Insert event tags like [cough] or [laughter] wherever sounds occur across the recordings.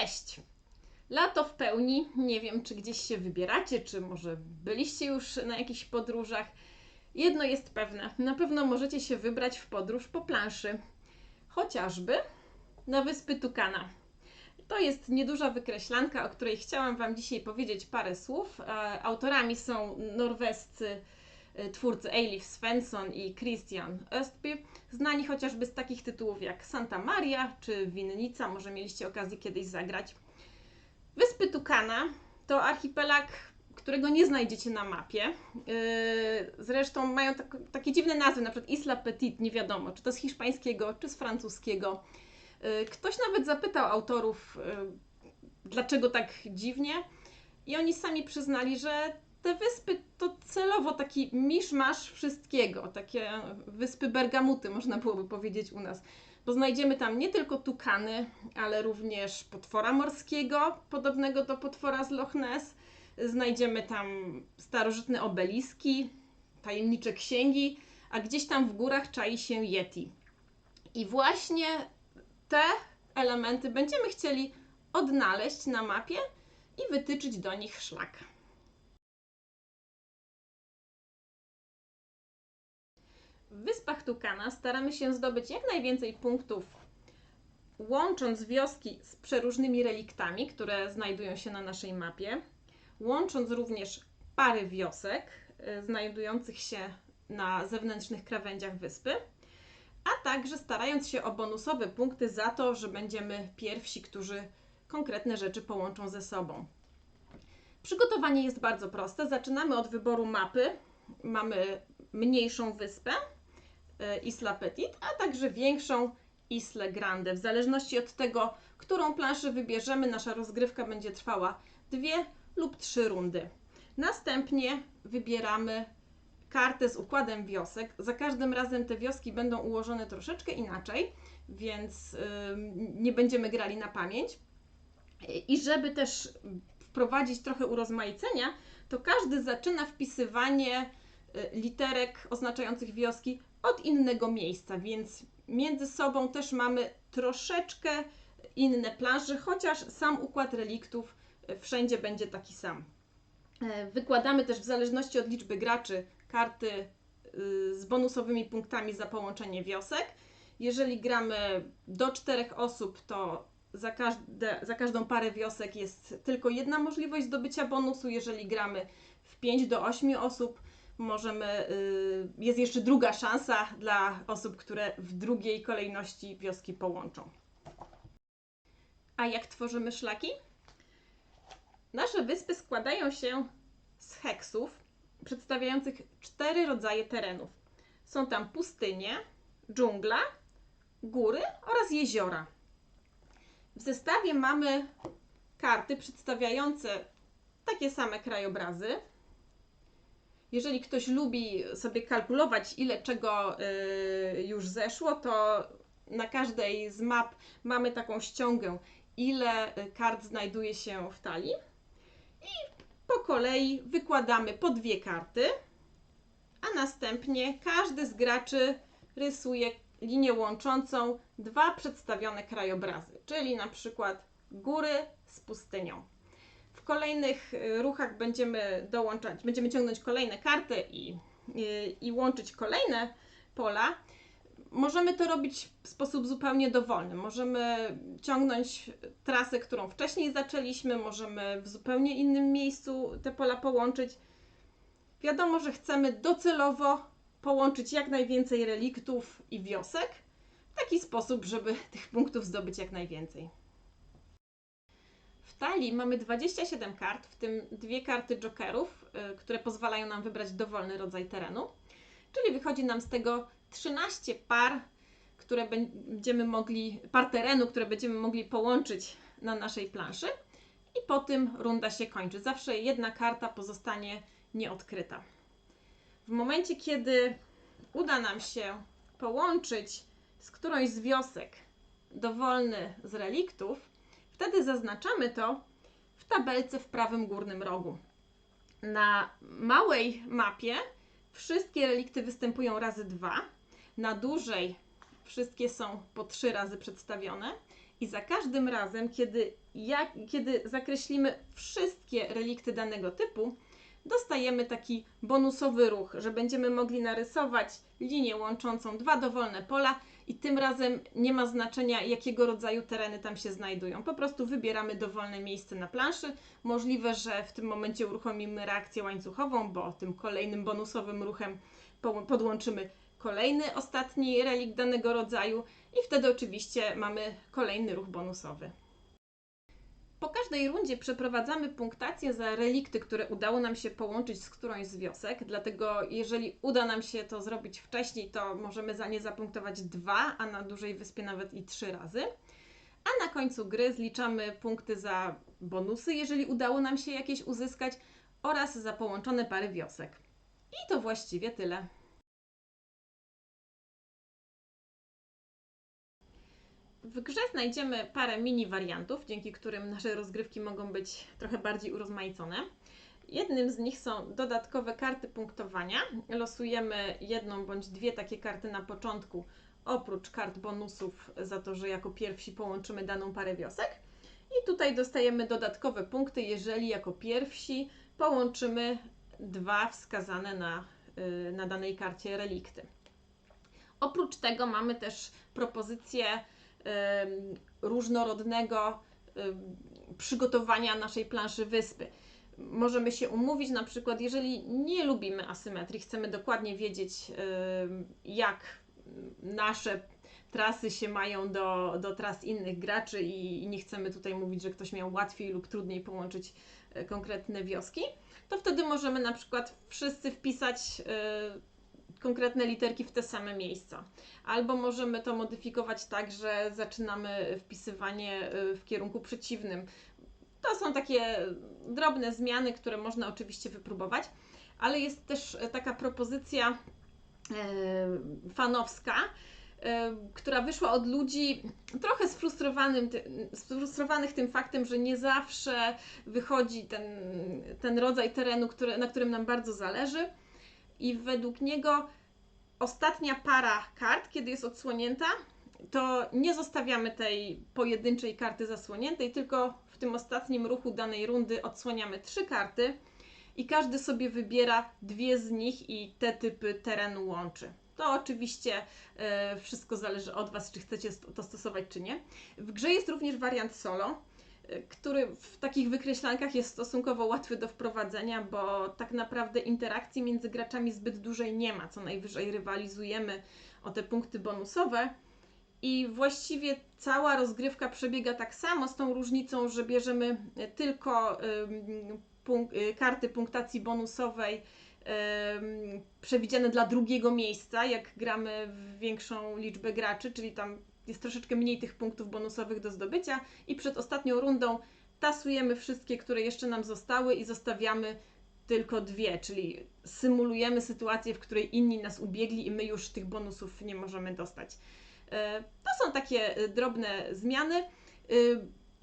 Cześć! Lato w pełni. Nie wiem, czy gdzieś się wybieracie, czy może byliście już na jakichś podróżach. Jedno jest pewne: na pewno możecie się wybrać w podróż po planszy. Chociażby na wyspy Tukana. To jest nieduża wykreślanka, o której chciałam Wam dzisiaj powiedzieć parę słów. E, Autorami są norwescy twórcy Eilif Svensson i Christian Östby, znani chociażby z takich tytułów jak Santa Maria czy Winnica, może mieliście okazję kiedyś zagrać. Wyspy Tukana to archipelag, którego nie znajdziecie na mapie. Yy, Zresztą mają tak, takie dziwne nazwy, na przykład Isla Petite, nie wiadomo, czy to z hiszpańskiego, czy z francuskiego. Yy, Ktoś nawet zapytał autorów, dlaczego tak dziwnie, i oni sami przyznali, że te wyspy to celowo taki miszmasz wszystkiego, takie wyspy Bergamuty, można byłoby powiedzieć u nas. Bo znajdziemy tam nie tylko tukany, ale również potwora morskiego, podobnego do potwora z Loch Ness. Znajdziemy tam starożytne obeliski, tajemnicze księgi, a gdzieś tam w górach czai się Yeti. I właśnie te elementy będziemy chcieli odnaleźć na mapie i wytyczyć do nich szlak. W Wyspach Tukana staramy się zdobyć jak najwięcej punktów, łącząc wioski z przeróżnymi reliktami, które znajdują się na naszej mapie, łącząc również pary wiosek y, znajdujących się na zewnętrznych krawędziach wyspy, a także starając się o bonusowe punkty za to, że będziemy pierwsi, którzy konkretne rzeczy połączą ze sobą. Przygotowanie jest bardzo proste. Zaczynamy od wyboru mapy. Mamy mniejszą wyspę, Isla Petite, a także większą Isle Grande. W zależności od tego, którą planszę wybierzemy, nasza rozgrywka będzie trwała dwie lub trzy rundy. Następnie wybieramy kartę z układem wiosek. Za każdym razem te wioski będą ułożone troszeczkę inaczej, więc ym, nie będziemy grali na pamięć. I żeby też wprowadzić trochę urozmaicenia, to każdy zaczyna wpisywanie y, literek oznaczających wioski od innego miejsca, więc między sobą też mamy troszeczkę inne plansze, chociaż sam układ reliktów y, wszędzie będzie taki sam. E, Wykładamy też w zależności od liczby graczy karty y, z bonusowymi punktami za połączenie wiosek. Jeżeli gramy do czterech osób, to za, każde, za każdą parę wiosek jest tylko jedna możliwość zdobycia bonusu. Jeżeli gramy w 5 do 8 osób, możemy, y, jest jeszcze druga szansa dla osób, które w drugiej kolejności wioski połączą. A jak tworzymy szlaki? Nasze wyspy składają się z heksów przedstawiających cztery rodzaje terenów. Są tam pustynie, dżungla, góry oraz jeziora. W zestawie mamy karty przedstawiające takie same krajobrazy. Jeżeli ktoś lubi sobie kalkulować, ile czego y, już zeszło, to na każdej z map mamy taką ściągę, ile kart znajduje się w talii. I po kolei wykładamy po dwie karty, a następnie każdy z graczy rysuje linię łączącą dwa przedstawione krajobrazy, czyli na przykład góry z pustynią. Kolejnych y, ruchach będziemy dołączać, będziemy ciągnąć kolejne karty i, i, i łączyć kolejne pola. Możemy to robić w sposób zupełnie dowolny. Możemy ciągnąć trasę, którą wcześniej zaczęliśmy, możemy w zupełnie innym miejscu te pola połączyć. Wiadomo, że chcemy docelowo połączyć jak najwięcej reliktów i wiosek w taki sposób, żeby tych punktów zdobyć jak najwięcej. Talii mamy 27 kart, w tym dwie karty jokerów, y, które pozwalają nam wybrać dowolny rodzaj terenu. Czyli wychodzi nam z tego 13 par, które będziemy mogli, par terenu, które będziemy mogli połączyć na naszej planszy. I po tym runda się kończy. Zawsze jedna karta pozostanie nieodkryta. W momencie, kiedy uda nam się połączyć z którąś z wiosek dowolny z reliktów, wtedy zaznaczamy to w tabelce w prawym górnym rogu. Na małej mapie wszystkie relikty występują razy dwa, na dużej wszystkie są po trzy razy przedstawione I za każdym razem, kiedy, jak, kiedy zakreślimy wszystkie relikty danego typu, dostajemy taki bonusowy ruch, że będziemy mogli narysować linię łączącą dwa dowolne pola i tym razem nie ma znaczenia, jakiego rodzaju tereny tam się znajdują. Po prostu wybieramy dowolne miejsce na planszy. Możliwe, że w tym momencie uruchomimy reakcję łańcuchową, bo tym kolejnym bonusowym ruchem po- podłączymy kolejny, ostatni relikt danego rodzaju i wtedy oczywiście mamy kolejny ruch bonusowy. Po każdej rundzie przeprowadzamy punktację za relikty, które udało nam się połączyć z którąś z wiosek. Dlatego, jeżeli uda nam się to zrobić wcześniej, to możemy za nie zapunktować dwa, a na dużej wyspie nawet i trzy razy. A na końcu gry zliczamy punkty za bonusy, jeżeli udało nam się jakieś uzyskać, oraz za połączone pary wiosek. I to właściwie tyle. W grze znajdziemy parę mini wariantów, dzięki którym nasze rozgrywki mogą być trochę bardziej urozmaicone. Jednym z nich są dodatkowe karty punktowania. Losujemy jedną bądź dwie takie karty na początku, oprócz kart bonusów za to, że jako pierwsi połączymy daną parę wiosek. I tutaj dostajemy dodatkowe punkty, jeżeli jako pierwsi połączymy dwa wskazane na, y, na danej karcie relikty. Oprócz tego mamy też propozycję różnorodnego przygotowania naszej planszy wyspy. Możemy się umówić, na przykład, jeżeli nie lubimy asymetrii, chcemy dokładnie wiedzieć, jak nasze trasy się mają do, do tras innych graczy i, i nie chcemy tutaj mówić, że ktoś miał łatwiej lub trudniej połączyć e, konkretne wioski, to wtedy możemy na przykład wszyscy wpisać e, konkretne literki w te same miejsca. Albo możemy to modyfikować tak, że zaczynamy wpisywanie y, w kierunku przeciwnym. To są takie drobne zmiany, które można oczywiście wypróbować, ale jest też taka propozycja e, fanowska, e, która wyszła od ludzi trochę sfrustrowanym, sfrustrowanych tym faktem, że nie zawsze wychodzi ten, ten rodzaj terenu, który, na którym nam bardzo zależy. I według niego ostatnia para kart, kiedy jest odsłonięta, to nie zostawiamy tej pojedynczej karty zasłoniętej, tylko w tym ostatnim ruchu danej rundy odsłaniamy trzy karty i każdy sobie wybiera dwie z nich i te typy terenu łączy. To oczywiście e, wszystko zależy od Was, czy chcecie to stosować, czy nie. W grze jest również wariant solo, który w takich wykreślankach jest stosunkowo łatwy do wprowadzenia, bo tak naprawdę interakcji między graczami zbyt dużej nie ma. Co najwyżej rywalizujemy o te punkty bonusowe. I właściwie cała rozgrywka przebiega tak samo, z tą różnicą, że bierzemy e, tylko punk- y, karty punktacji bonusowej przewidziane dla drugiego miejsca, jak gramy w większą liczbę graczy, czyli tam jest troszeczkę mniej tych punktów bonusowych do zdobycia i przed ostatnią rundą tasujemy wszystkie, które jeszcze nam zostały i zostawiamy tylko dwie, czyli symulujemy sytuację, w której inni nas ubiegli i my już tych bonusów nie możemy dostać. E, To są takie e, drobne zmiany. E,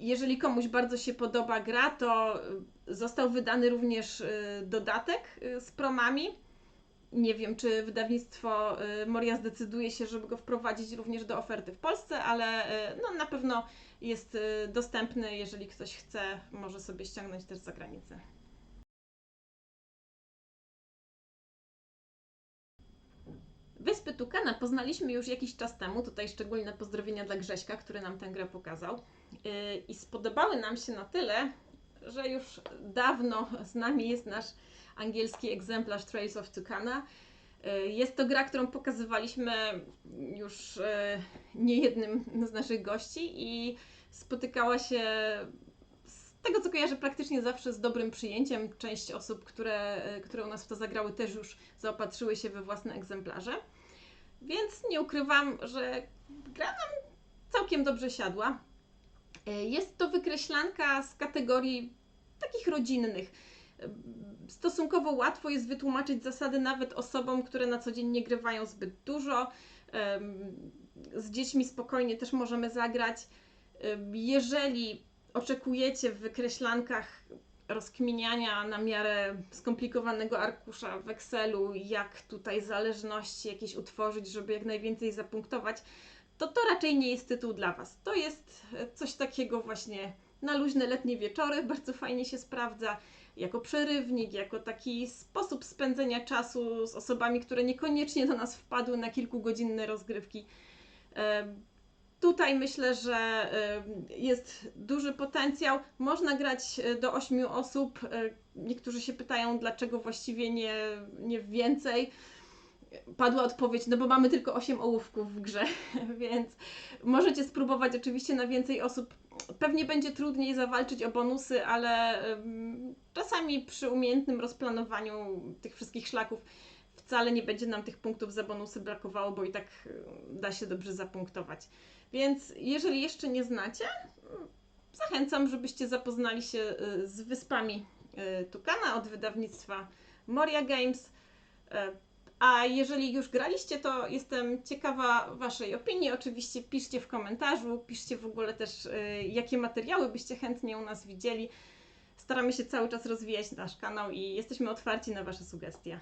Jeżeli komuś bardzo się podoba gra, to został wydany również dodatek z promami. Nie wiem, czy wydawnictwo e, Moria zdecyduje się, żeby go wprowadzić również do oferty w Polsce, ale e, no, na pewno jest e, dostępny. Jeżeli ktoś chce, może sobie ściągnąć też z zagranicy. Wyspy Tukana poznaliśmy już jakiś czas temu. Tutaj szczególne pozdrowienia dla Grześka, który nam tę grę pokazał. I spodobały nam się na tyle, że już dawno z nami jest nasz angielski egzemplarz Trails of Tucana. Yy, Jest to gra, którą pokazywaliśmy już yy, niejednym z naszych gości i spotykała się z tego co kojarzę praktycznie zawsze z dobrym przyjęciem. Część osób, które, które u nas w to zagrały też już zaopatrzyły się we własne egzemplarze. Więc nie ukrywam, że gra nam całkiem dobrze siadła. E, Jest to wykreślanka z kategorii takich rodzinnych. Stosunkowo łatwo jest wytłumaczyć zasady nawet osobom, które na co dzień nie grywają zbyt dużo. Z dziećmi spokojnie też możemy zagrać. Jeżeli oczekujecie w wykreślankach rozkminiania na miarę skomplikowanego arkusza w Excelu, jak tutaj zależności jakieś utworzyć, żeby jak najwięcej zapunktować, to to raczej nie jest tytuł dla Was. To jest e, coś takiego właśnie na luźne letnie wieczory, bardzo fajnie się sprawdza. Jako przerywnik, jako taki sposób spędzenia czasu z osobami, które niekoniecznie do nas wpadły na kilkugodzinne rozgrywki. E, Tutaj myślę, że e, jest duży potencjał. Można grać e, do 8 osób. Niektórzy się pytają, dlaczego właściwie nie, nie więcej. Padła odpowiedź, no bo mamy tylko 8 ołówków w grze, [laughs] więc możecie spróbować oczywiście na więcej osób. Pewnie będzie trudniej zawalczyć o bonusy, ale czasami przy umiejętnym rozplanowaniu tych wszystkich szlaków wcale nie będzie nam tych punktów za bonusy brakowało, bo i tak e, da się dobrze zapunktować. Więc jeżeli jeszcze nie znacie, zachęcam, żebyście zapoznali się y, z Wyspami y, Tukana od wydawnictwa Moria Games. A jeżeli już graliście, to jestem ciekawa Waszej opinii. Oczywiście piszcie w komentarzu, piszcie w ogóle też, y, jakie materiały byście chętnie u nas widzieli. Staramy się cały czas rozwijać nasz kanał i jesteśmy otwarci na Wasze sugestie.